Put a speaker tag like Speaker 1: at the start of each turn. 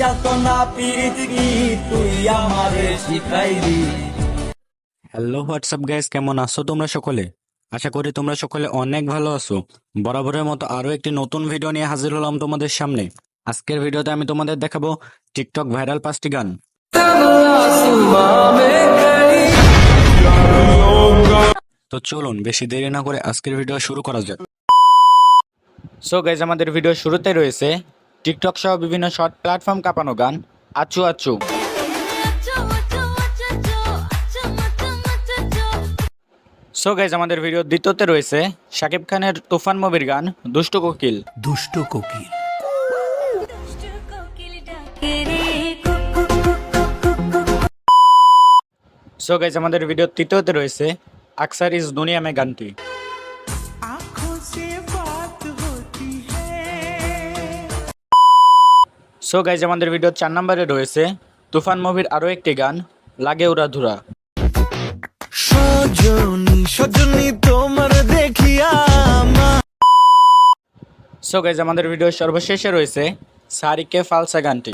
Speaker 1: যাতনা পিরিতি তুই আমারে শিখাইলি।
Speaker 2: হ্যালো হোয়াটসঅ্যাপ গাইস কেমন আছো তোমরা সকলে? আশা করি তোমরা সকলে অনেক ভালো আছো। বরাবরের মতো আরও একটি নতুন ভিডিও নিয়ে হাজির হলাম তোমাদের সামনে। আজকের ভিডিওতে আমি তোমাদের দেখাবো টিকটক ভাইরাল পাঁচটি গান। তো চলুন বেশি দেরি না করে আজকের ভিডিও শুরু করা যাক। সো গাইজ আমাদের ভিডিও শুরুতে রয়েছে টিকটক সহ বিভিন্ন শর্ট প্ল্যাটফর্ম কাঁপানো গান। আচু আচু সো গাইজ আমাদের ভিডিও দ্বিতীয়তে রয়েছে শাকিব খানের তুফান মুভির গান দুষ্ট কোকিল।
Speaker 3: দুষ্ট কোকিল।
Speaker 2: সো গাইজ আমাদের ভিডিও তৃতীয়তে রয়েছে আকসার ইস দুনিয়া মে গানটি। সো গাইজ আমাদের ভিডিও চার নম্বরে রয়েছে তুফান মুভির আরও একটি গান লাগে
Speaker 3: উড়া ধুরা।
Speaker 2: সো গাইজ আমাদের ভিডিও সর্বশেষে রয়েছে সারিকে ফালসা গানটি।